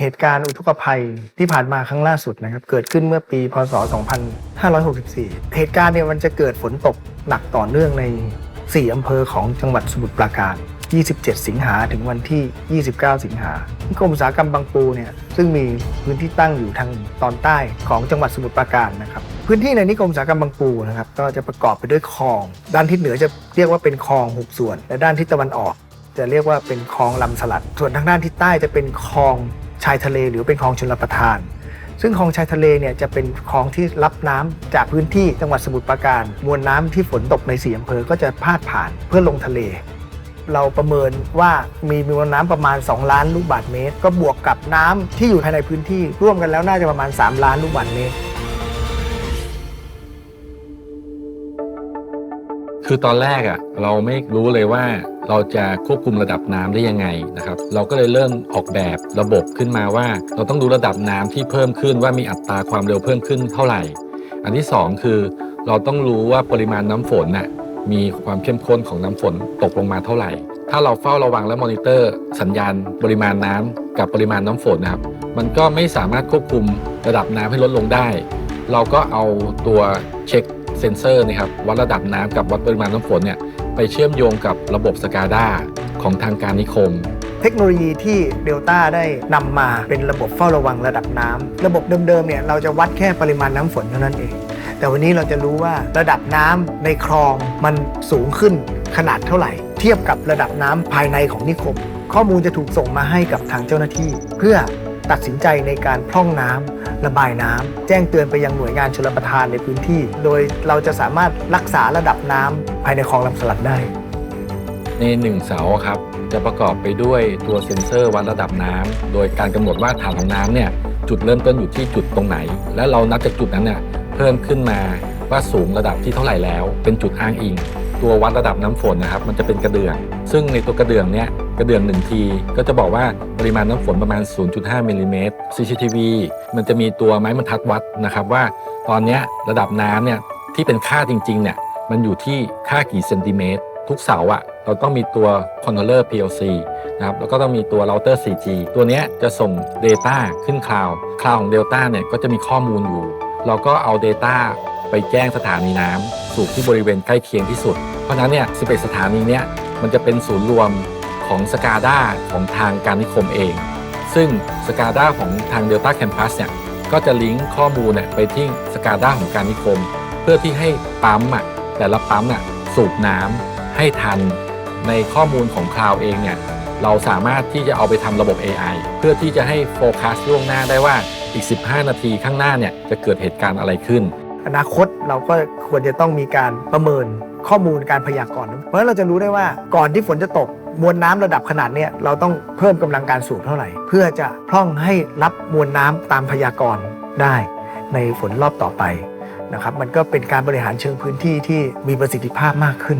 เหตุการณ์อุทกภัยที่ผ่านมาครั้งล่าสุดนะครับ เกิดขึ้นเมื่อปีพศ 2564 เหตุการณ์เนี่ยมันจะเกิดฝนตกหนักต่อเนื่องใน 4 อำเภอของจังหวัดสมุทรปราการ 27 สิงหาถึงวันที่ 29 สิงหานิคมอุตสาหกรรมบางปูเนี่ยซึ่งมีพื้นที่ตั้งอยู่ทางตอนใต้ของจังหวัดสมุทรปราการนะครับ พื้นที่ในนิคมอุตสาหกรรมบางปูนะครับก็จะประกอบไปด้วยคลอง ด้านทิศเหนือจะเรียกว่าเป็นคลองหกส่วน และด้านทิศตะวันออก จะเรียกว่าเป็นคลองลำสลัด ส่วนทางด้านทิศใต้จะเป็นคลอง ชายทะเลหรือเป็นคลองชลประทาน ซึ่งคลองชายทะเลเนี่ยจะเป็นคลองที่รับน้ำจากพื้นที่จังหวัดสมุทรปราการ มวลน้ำที่ฝนตกในสี่อำเภอก็จะพาดผ่านเพื่อลงทะเลเราประเมินว่ามีมวลน้ำประมาณ 2 ล้านลูกบาศก์เมตร ก็บวกกับน้ำที่อยู่ภายในพื้นที่ร่วมกันแล้วน่าจะประมาณ 3 ล้านลูกบาศก์เมตร คือตอนแรกอะเราไม่รู้เลยว่า เราจะควบคุมระดับน้ำได้ยังไงนะครับ เราก็เลยเริ่มออกแบบระบบขึ้นมาว่า เราต้องดูระดับน้ำที่เพิ่มขึ้นว่ามีอัตราความเร็วเพิ่มขึ้นเท่าไหร่ อันที่สองคือ เราต้องรู้ว่าปริมาณน้ำฝนน่ะมีความเข้มข้นของน้ำฝนตกลงมาเท่าไหร่ ถ้าเราเฝ้าระวังและมอนิเตอร์ สัญญาณปริมาณน้ำกับปริมาณน้ำฝนนะครับ มันก็ไม่สามารถควบคุมระดับน้ำให้ลดลงได้ เราก็เอาตัวเช็ค เซนเซอร์นะครับวัดระดับน้ำกับวัดปริมาณน้ำฝนเนี่ยไปเชื่อมโยงกับระบบสกาด้าของทางการนิคม เทคโนโลยีที่เดลต้าได้นำมาเป็นระบบเฝ้าระวังระดับน้ำระบบเดิมๆเนี่ยเราจะวัดแค่ปริมาณน้ำฝนเท่านั้นเอง แต่วันนี้เราจะรู้ว่าระดับน้ำในคลองมันสูงขึ้นขนาดเท่าไหร่ เทียบกับระดับน้ำภายในของนิคม ข้อมูลจะถูกส่งมาให้กับทางเจ้าหน้าที่ เพื่อตัดสินใจในการพร่องน้ำ ระบายน้ำแจ้งเตือนไปยังหน่วยงานชลประทานในพื้นที่ โดยเราจะสามารถรักษาระดับน้ำภายในคลองลำสลัดได้ ในหนึ่งเสาครับจะประกอบไปด้วยตัวเซ็นเซอร์วัดระดับน้ำโดยการกำหนดว่าฐานของน้ำเนี่ยจุดเริ่มต้นอยู่ที่จุดตรงไหน และเรานับจากจุดนั้นเนี่ยเพิ่มขึ้นมาว่าสูงระดับที่เท่าไหร่แล้ว เป็นจุดอ้างอิง ตัววัดระดับน้ำฝนนะครับ มันจะเป็นกระเดื่อง ซึ่งในตัวกระเดื่องเนี่ยกระเดื่องหนึ่งทีก็จะบอกว่า ปริมาณน้ำฝนประมาณ 0.5มิลลิเมตร CCTV มันจะมีตัวไม้บรรทัดวัดนะครับว่าตอนนี้ระดับน้ำเนี่ยที่เป็นค่าจริงๆเนี่ยมันอยู่ที่ค่ากี่เซนติเมตร ทุกเสาอะเราต้องมีตัว controller PLC นะครับแล้วก็ต้องมีตัว router 4G ตัวนี้จะส่ง Data ขึ้นคลาวด์คลาวด์ของ Delta เนี่ยก็จะมีข้อมูลอยู่ เราก็เอา Data ไปแจ้งสถานีน้ำสู่ที่บริเวณใกล้เคียงที่สุด เพราะฉะนั้นเนี่ย11 สถานีเนี้ยมันจะเป็นศูนย์รวม ของ SCADA ของทางการนิคมเอง ซึ่ง SCADA ของทาง Delta Campus เนี่ยก็จะลิงก์ข้อมูลเนี่ยไปที่ SCADA ของการนิคม เพื่อที่ให้ปั๊มอะแต่ละปั๊มอะสูบน้ำให้ทัน ในข้อมูลของคลาวเองเนี่ยเราสามารถที่จะเอาไปทำระบบ AI เพื่อที่จะให้โฟกัสล่วงหน้าได้ว่าอีก 15 นาทีข้างหน้าเนี่ยจะเกิดเหตุการณ์อะไรขึ้น อนาคตเราก็ควรจะต้องมีการประเมินข้อมูลการพยากรณ์เพราะเราจะรู้ได้ว่าก่อนที่ฝนจะตก มวลน้ำระดับขนาดเนี้ยเราต้องเพิ่มกำลังการสูบเท่าไหร่ เพื่อจะพร่องให้รับมวลน้ำตามพยากรณ์ได้ในฝนรอบต่อไปนะครับมันก็เป็นการบริหารเชิงพื้นที่ที่มีประสิทธิภาพมากขึ้น